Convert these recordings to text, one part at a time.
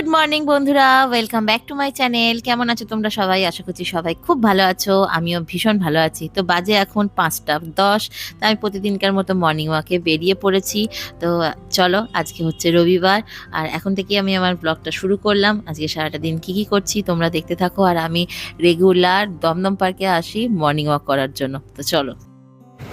Good morning বন্ধুরা। Welcome back to my channel কেমন আছো তোমরা সবাই? আশা করছি সবাই খুব ভালো আছো। আমিও ভীষণ ভালো আছি। তো বাজে এখন পাঁচটা দশ। তো আমি প্রতিদিনকার মতো মর্নিং ওয়াকে বেরিয়ে পড়েছি। তো চলো, আজকে হচ্ছে রবিবার। আর এখন থেকে আমি আমার ব্লগটা শুরু করলাম। আজকে সারাটা দিন কী কী করছি তোমরা দেখতে থাকো। আর আমি রেগুলার দমদম পার্কে আসি মর্নিং ওয়াক করার জন্য। তো চলো।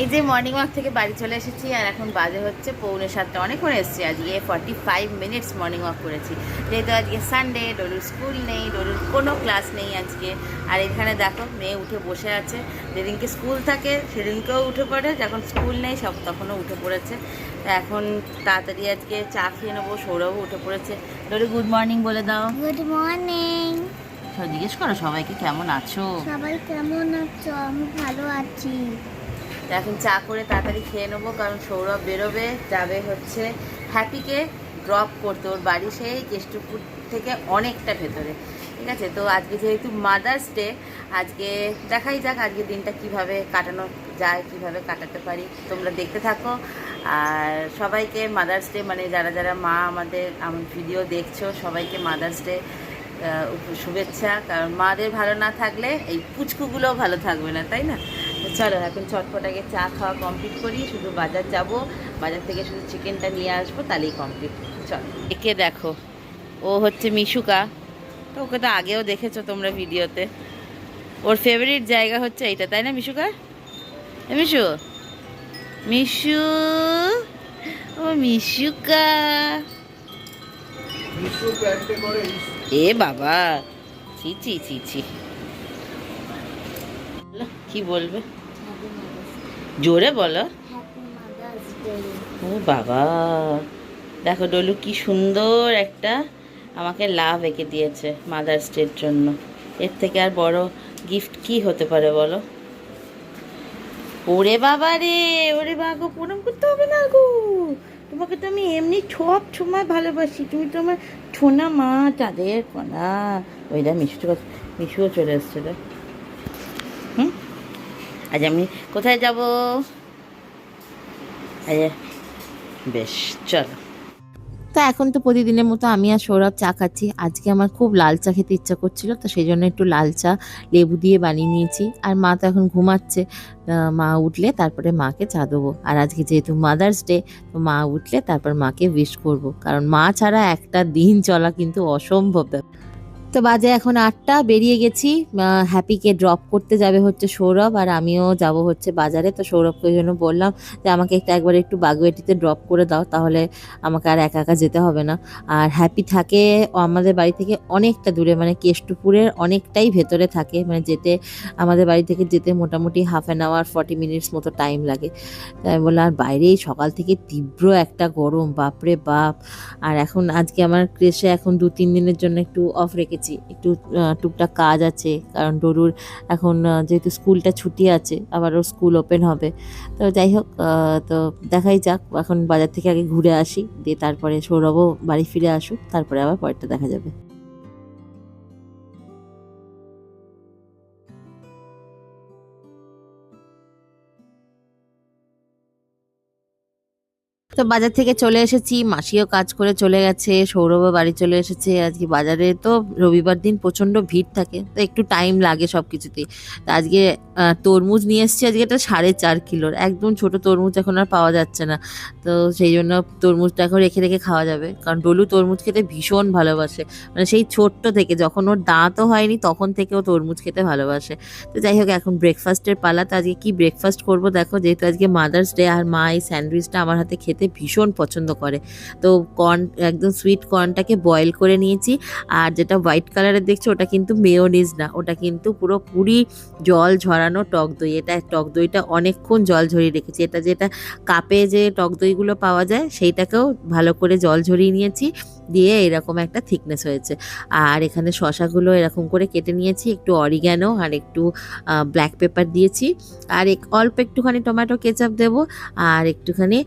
এই যে মর্নিং ওয়াক থেকে বাড়ি চলে এসেছি আর এখন বাজে হচ্ছে পৌনে সাতটা। অনেকক্ষণ এসেছি আজকে forty five minutes morning walk করেছি। যেহেতু আজকে সানডে ডলুর স্কুল নেই ডলুর কোনো ক্লাস নেই আজকে। আর এখানে দেখো মেয়ে উঠে বসে আছে। যেদিনকে স্কুল থাকে সেদিনকেও উঠে পড়ে। যখন স্কুল নেই সব তখনও উঠে পড়েছে। এখন তাড়াতাড়ি আজকে চা খেয়ে নেব। সৌরভও উঠে পড়েছে। ডলু গুড মর্নিং বলে দাও। গুড মর্নিং সব জিজ্ঞেস করো সবাইকে কেমন আছো? সবাই কেমন আছো? আমি ভালো আছি। এখন চা করে তাড়াতাড়ি খেয়ে নেব, কারণ সৌরভ বেরোবে, যাবে হচ্ছে হ্যাপিকে ড্রপ করতে। ওর বাড়ি সেই কেষ্টপুর থেকে অনেকটা ভেতরে। ঠিক আছে? তো আজকে যেহেতু মাদার্স ডে আজকে দেখাই যাক আজকে দিনটা কীভাবে কাটানো যায়, কীভাবে কাটাতে পারি। তোমরা দেখতে থাকো। আর সবাইকে মাদার্স ডে মানে যারা যারা মা আমাদের, আমার ভিডিও দেখছ, সবাইকে মাদার্স ডে শুভেচ্ছা। কারণ মাদের ভালো না থাকলে এই পুচকুগুলোও ভালো থাকবে না, তাই না? চলো এখন চটপট আগে চা খাওয়া কমপ্লিট করি শুধু বাজার যাব। বাজার থেকে শুধু চিকেনটা নিয়ে আসব তাহলেই কমপ্লিট চলো। একে দেখো ও হচ্ছে মিশুকা। তো ওকে তো আগেও দেখেছ তোমরা ভিডিওতে। ওর ফেভারিট জায়গা হচ্ছে এইটা তাই না মিশুকা? মিশু? মিশু? ও মিশুকা। এ বাবা ছি ছি ছি ছি। বলো, কি বলবে? জোরে বলো। ও বাবা দেখো ডলু কি সুন্দর একটা আমাকে লাভ এঁকে দিয়েছে মাদার্স ডের জন্য। এর থেকে আর বড় গিফট কি হতে পারে বলো? ওরে বাবা রে ওরে বাগো প্রণাম করতে হবে না গো। তোমাকে তো আমি এমনি সব সময় ভালোবাসি। তুমি তো আমার ছোনা মা চাঁদের কণা। ওইটা মিষ্টি কথা মিশুও চলে এসছে হুম? আজ আমি কোথায় যাব? বেশ, চলো। তা এখন তো প্রতিদিনের মতো আমি আর সৌরভ চা খাচ্ছি। আজকে আমার খুব লাল চা খেতে ইচ্ছা করছিল, তো সেই জন্য একটু লাল চা, লেবু দিয়ে বানিয়ে নিয়েছি। আর মা তো এখন ঘুমাচ্ছে। মা উঠলে তারপরে মাকে চা দেবো। আর আজকে যেহেতু মাদার্স ডে তো মা উঠলে তারপর মাকে উইশ করব। কারণ মা ছাড়া একটা দিন চলা কিন্তু অসম্ভব ব্যাপার। তো বাজে এখন আটটা, বেরিয়ে গেছি। হ্যাপিকে ড্রপ করতে যাবে হচ্ছে সৌরভ আর আমিও যাব হচ্ছে বাজারে। তো সৌরভকে ওই জন্য বললাম যে আমাকে একটা একবার একটু বাগুয়েটিতে ড্রপ করে দাও, তাহলে আমাকে আর একা একা যেতে হবে না। আর হ্যাপি থাকে আমাদের বাড়ি থেকে অনেকটা দূরে মানে কেষ্টপুরের অনেকটাই ভেতরে থাকে। মানে যেতে, আমাদের বাড়ি থেকে যেতে মোটামুটি half an hour forty minutes মতো টাইম লাগে। তাই বললাম, আর বাইরেই সকাল থেকে তীব্র একটা গরম, বাপরে বাপ! আর এখন আজকে আমার ক্রেশে এখন দু তিন দিনের জন্য একটু অফ রেখেছি। একটু আহ, টুকটাক কাজ আছে কারণ ডরুর এখন যেহেতু স্কুলটা ছুটি আছে আবার ওর স্কুল ওপেন হবে। তো যাই হোক তো দেখাই যাক এখন বাজার থেকে আগে ঘুরে আসি দিয়ে তারপরে সৌরভও বাড়ি ফিরে আসুক তারপরে আবার পরেরটা দেখা যাবে। তো বাজার থেকে চলে এসেছি, মাসিও কাজ করে চলে গেছে, সৌরভও বাড়ি চলে এসেছে, আজকে বাজারে তো রবিবার দিন প্রচণ্ড ভিড় থাকে, তো একটু টাইম লাগে সব কিছুতেই তো আজকে তরমুজ নিয়ে এসেছি আজকে এটা সাড়ে চার কিলোর, একদম ছোট তরমুজ এখন আর পাওয়া যাচ্ছে না। তো সেই জন্য তরমুজটা এখন রেখে রেখে খাওয়া যাবে, কারণ ডলু তরমুজ খেতে ভীষণ ভালোবাসে। মানে সেই ছোট্ট থেকে, যখন ওর দাঁতও হয়নি তখন থেকে ও তরমুজ খেতে ভালোবাসে। তো যাই হোক, এখন ব্রেকফাস্টের পালা, তো আজকে কি ব্রেকফাস্ট করব দেখো, যেহেতু আজকে মাদার্স ডে আর মা এই স্যান্ডউইচটা আমার হাতে খেতে ভীষণ পছন্দ করে। তো কর্ন একদম সুইট কর্নটাকে বয়েল করে নিয়েছি। আর যেটা হোয়াইট কালারের দেখছ, ওটা কিন্তু মেয়োনিজ না। ওটা কিন্তু পুরো পুরি জল ঝরানো টক দই। এটা টক দইটা অনেকক্ষণ জল ঝরিয়ে রেখেছি। এটা যেটা কাপে যে টক দইগুলো পাওয়া যায়, সেইটাকেও ভালো করে জল ঝরিয়ে নিয়েছি। দিয়ে এরকম একটা থিকনেস হয়েছে। আর এখানে শশাগুলো এরকম করে কেটে নিয়েছি। একটু অরিগ্যানো আর একটু ব্ল্যাক পেপার দিয়েছি। আর অল্প একটুখানি টমেটো কেচাপ দেবো। আর একটুখানি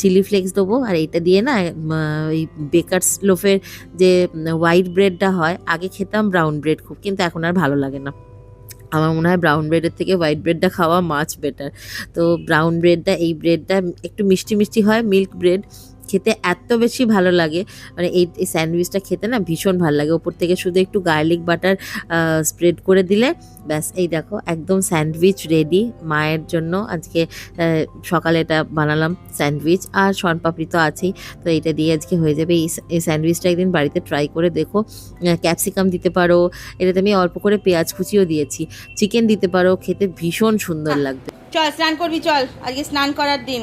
চিলি ফ্লেক্স দেবো, আর এইটা দিয়ে না ওই বেকারস লোফের যে হোয়াইট ব্রেডটা হয়, আগে খেতাম ব্রাউন ব্রেড খুব, কিন্তু এখন আর ভালো লাগে না। আমার মনে হয় ব্রাউন ব্রেডের থেকে হোয়াইট ব্রেডটা খাওয়া মাছ বেটার তো ব্রাউন ব্রেডটা এই ব্রেডটা একটু মিষ্টি মিষ্টি হয় মিল্ক ব্রেড খেতে এত বেশি ভালো লাগে। মানে এই স্যান্ডউইচটা খেতে না ভীষণ ভালো লাগে। ওপর থেকে শুধু একটু গার্লিক বাটার স্প্রেড করে দিলে ব্যাস এই দেখো একদম স্যান্ডউইচ রেডি মায়ের জন্য। আজকে সকালে এটা বানালাম স্যান্ডউইচ। আর শনপাপড়ি তো আছেই তো এটা দিয়ে আজকে হয়ে যাবে। এই এই স্যান্ডউইচটা একদিন বাড়িতে ট্রাই করে দেখো। ক্যাপসিকাম দিতে পারো এটাতে আমি অল্প করে পেঁয়াজ কুচিও দিয়েছি। চিকেন দিতে পারো খেতে ভীষণ সুন্দর লাগবে। চল স্নান করবি চল। আজকে স্নান করার দিন।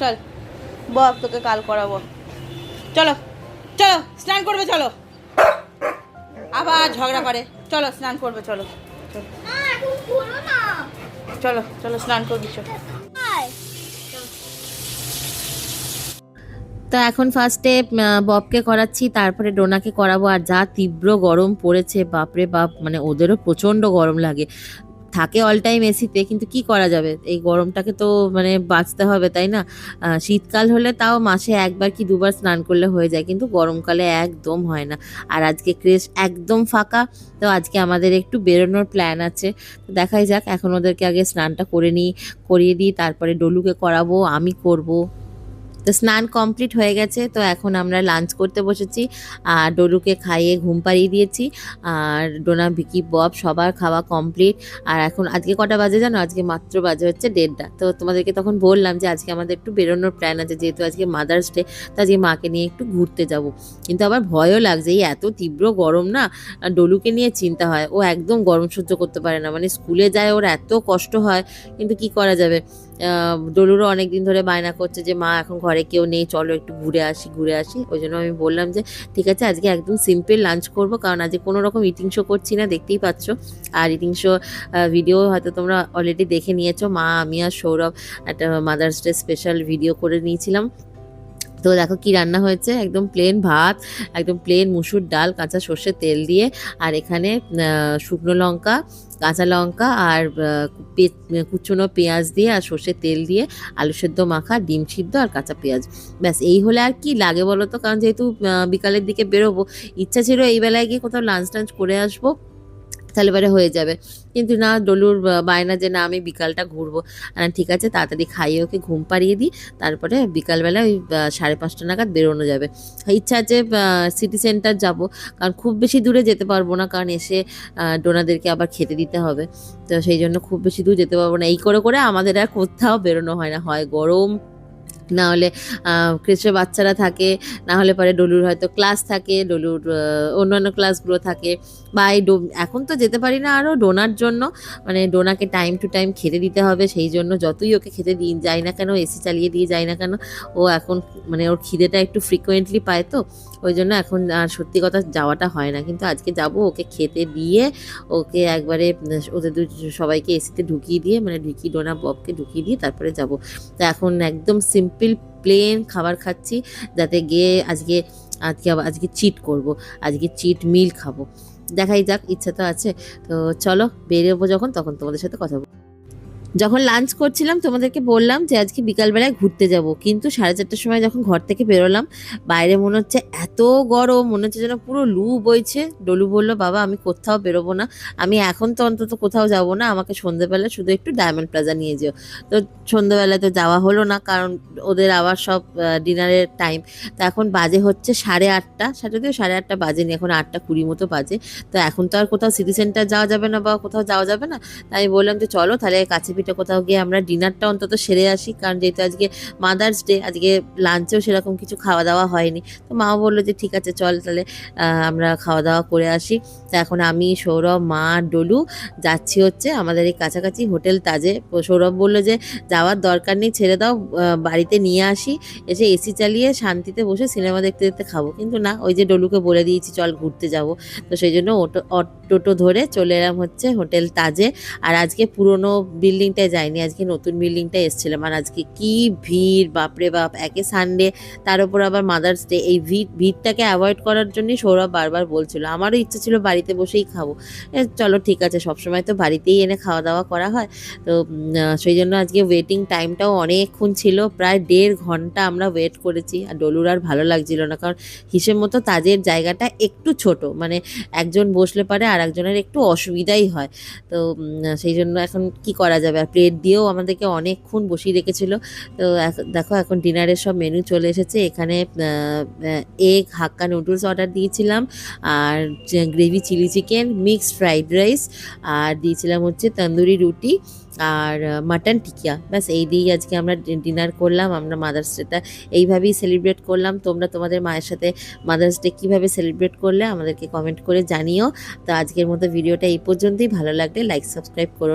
চল। বক তোকে কাল করাবো। চলো চলো, স্নান করবে, চলো। আবার ঝগড়া করে। চলো, স্নান করবে, চলো। চলো চলো, স্নান করবি, চলো। তো এখন ফার্স্টে ববকে করাচ্ছি, তারপরে ডোনাকে করাবো। আর যা তীব্র গরম পড়েছে, বাপরে বাপ মানে ওদেরও প্রচণ্ড গরম লাগে। থাকে অল টাইম এসিতে কিন্তু কি করা যাবে? এই গরমটাকে তো মানে বাঁচতে হবে, তাই না? শীতকাল হলে তাও মাসে একবার কি দুবার স্নান করলে হয়ে যায়, কিন্তু গরমকালে একদম হয় না। আর আজকে ক্রেশ একদম ফাঁকা, তো আজকে আমাদের একটু বেরোনোর প্ল্যান আছে। তো দেখাই যাক, এখন ওদেরকে আগে স্নানটা করে নিই, করিয়ে দিই, তারপরে ডলুকে করাবো, আমি করব। তো স্নান কমপ্লিট হয়ে গেছে, তো এখন আমরা লাঞ্চ করতে বসেছি। আর ডলুকে খাইয়ে ঘুম পাড়িয়ে দিয়েছি। আর ডোনা, ভিকি, বব সবার খাওয়া কমপ্লিট। আর এখন আজকে কটা বাজে জানো? আজকে মাত্র বাজে হচ্ছে দেড়টা। তো তোমাদেরকে তখন বললাম যে আজকে আমাদের একটু বেরোনোর প্ল্যান আছে, যেহেতু আজকে মাদার্স ডে তো আজকে মাকে নিয়ে একটু ঘুরতে যাব। কিন্তু আবার ভয়ও লাগছে, এই এত তীব্র গরম না? ডলুকে নিয়ে চিন্তা হয়, ও একদম গরম সহ্য করতে পারে না। মানে স্কুলে যায়, ওর এত কষ্ট হয়, কিন্তু কি করা যাবে? ডলুরও অনেক দিন ধরে বায়না করছে যে, মা, এখন ঘরে কেউ নেই, চলো একটু ঘুরে আসি ঘুরে আসি। ওই জন্য আমি বললাম যে, ঠিক আছে, আজকে একদম সিম্পল লাঞ্চ করব, কারণ আজকে কোনো রকম ইটিং শো করছি না, দেখতেই পাচ্ছ। আর ইটিং শো ভিডিও হয়তো তোমরা অলরেডি দেখে নিয়েছো। মা, আমি আর সৌরভ একটা মাদার্স ডে স্পেশাল ভিডিও করে নিয়েছিলাম। তো দেখো কি রান্না হয়েছে? একদম প্লেন ভাত, একদম প্লেন মুসুর ডাল, কাঁচা সর্ষের তেল দিয়ে, আর এখানে শুকনো লঙ্কা, কাঁচা লঙ্কা আর কুচনো পেঁয়াজ দিয়ে আর সর্ষের তেল দিয়ে আলু সেদ্ধ মাখা, ডিম সিদ্ধ আর কাঁচা পেঁয়াজ। ব্যাস, এই হলে আর কি লাগে বলো তো? কারণ যেহেতু বিকালের দিকে বেরোবো, ইচ্ছা ছিল এই বেলায় গিয়ে কোথাও লাঞ্চ টাঞ্চ করে আসব। তাহলে পরে হয়ে যাবে। কিন্তু না, ডলুর বায়না যে না, আমি বিকালটা ঘুরবো। আর ঠিক আছে, তাড়াতাড়ি খাইয়ে ওকে ঘুম পাড়িয়ে দিই। তারপরে বিকালবেলা ওই সাড়ে পাঁচটা নাগাদ বেরোনো যাবে। ইচ্ছা আছে সিটি সেন্টার যাব। কারণ খুব বেশি দূরে যেতে পারব না, কারণ এসে ডোনাদেরকে আবার খেতে দিতে হবে। তো সেই জন্য খুব বেশি দূর যেতে পারব না। এই করে করে আমাদের আর কোথাও বেরোনো হয় না। হয় গরম না হলে ক্রিসের বাচ্চারা থাকে না হলে পরে ডলুর হয়তো ক্লাস থাকে, ডলুর অন্যান্য ক্লাসগুলো থাকে। বা এই এখন তো যেতে পারি না আরও ডোনার জন্য। মানে ডোনাকে টাইম টু টাইম খেতে দিতে হবে, সেই জন্য যতই ওকে খেতে দিই যাই না কেন এসি চালিয়ে দিয়ে যাই না কেন, ও এখন মানে ওর খিদেটা একটু ফ্রিকোয়েন্টলি পায় তো। ওই জন্য এখন আর সত্যি কথা যাওয়াটা হয় না। কিন্তু আজকে যাব, ওকে খেতে দিয়ে, ওকে একবারে ওদের সবাইকে এসিতে ঢুকিয়ে দিয়ে মানে ঢুকি ডোনা ববকে ঢুকিয়ে দিয়ে তারপরে যাব। তো এখন একদম সিম্পল, প্লেন খাবার খাচ্ছি, যাতে গিয়ে আজকে আজকে আজকে চিট করব, আজকে চিট মিল খাব। দেখাই যাক, ইচ্ছা তো আছে। তো চলো, বেরোবো যখন, তখন তোমাদের সাথে কথা বলব। যখন লাঞ্চ করছিলাম, তোমাদেরকে বললাম যে আজকে বিকালবেলায় ঘুরতে যাব। কিন্তু সাড়ে চারটার সময় যখন ঘর থেকে বেরোলাম, বাইরে মনে হচ্ছে এত গরম, মনে হচ্ছে যেন পুরো লু বইছে। ডলু বলল, বাবা, আমি কোথাও বেরোবো না। আমি এখন তো অন্তত কোথাও যাব না। আমাকে সন্ধ্যেবেলা শুধু একটু ডায়মন্ড প্লাজা নিয়ে যেও। তো সন্ধ্যেবেলায় তো যাওয়া হলো না, কারণ ওদের আবার সব ডিনারের টাইম তো এখন বাজে হচ্ছে সাড়ে আটটা। সাড়ে যদিও সাড়ে আটটা বাজে বাজেনি, এখন আটটা কুড়ি মতো বাজে। তো এখন তো আর কোথাও সিটি সেন্টার যাওয়া যাবে না বা কোথাও যাওয়া যাবে না। তাই বললাম যে, চলো তাহলে কাছে পিঠে কোথাও গিয়ে আমরা ডিনারটা অন্তত সেরে আসি, কারণ যেহেতু আজকে মাদার্স ডে আজকে লাঞ্চেও সেরকম কিছু খাওয়া দাওয়া হয়নি। তো মাও বলল যে, ঠিক আছে, চল তাহলে আমরা খাওয়া দাওয়া করে আসি। তো এখন আমি, সৌরভ, মা, ডলু যাচ্ছি হচ্ছে আমাদের এই কাছাকাছি হোটেল তাজে। সৌরভ বলল যে, যাওয়ার দরকার নেই, ছেড়ে দাও বাড়িতে নিয়ে আসি। এসে এসি চালিয়ে শান্তিতে বসে সিনেমা দেখতে দেখতে খাব। কিন্তু না, ওই যে ডলুকে বলে দিয়েছি, চল ঘুরতে যাব। তো সেই জন্য অটো টোটো ধরে চলে এলাম হচ্ছে হোটেল তাজে। আর আজকে পুরনো বিল্ডিংটায় যাইনি আজকে নতুন বিল্ডিংটায় এসেছিলাম। আর আজকে কি ভিড়, বাপরে বাপ, একে সানডে তার উপর আবার মাদার্স ডে এই ভিড়, ভিড়টাকে অ্যাভয়েড করার জন্যই সৌরভ বারবার বলছিল, আমারও ইচ্ছে ছিল বাড়িতে বসেই খাব। চলো, ঠিক আছে, সবসময় তো বাড়িতেই এনে খাওয়া দাওয়া করা হয়। তো সেই জন্য আজকে ওয়েটিং টাইমটাও অনেকক্ষণ ছিল, প্রায় দেড় ঘণ্টা আমরা ওয়েট করেছি। আর ডলুর আর ভালো লাগছিল না, কারণ হিসেব মতো তাদের জায়গাটা একটু ছোট মানে একজন বসলে পারে আর একজনের একটু অসুবিধাই হয়। তো সেই জন্য এখন কি করা যাবে? প্লেট দিয়েও আমাদেরকে অনেকক্ষণ বসিয়ে রেখেছিল। তো দেখো এখন ডিনারের সব মেনু চলে এসেছে। এখানে এগ হাক্কা নুডলস অর্ডার দিয়েছিলাম। আর gravy chilli chicken mixed fried rice আর দিয়েছিলাম হচ্ছে তন্দুরি রুটি, আর মাটন টিকিয়া। ব্যাস, এই দিয়েই আজকে আমরা ডিনার করলাম। আমরা মাদার্স ডেটা এইভাবেই সেলিব্রেট করলাম। তোমরা তোমাদের মায়ের সাথে মাদার্স ডে কীভাবে সেলিব্রেট করলে আমাদেরকে কমেন্ট করে জানিও। তো আজকের মতো ভিডিওটা এই পর্যন্তই। ভালো লাগলে লাইক সাবস্ক্রাইব করো।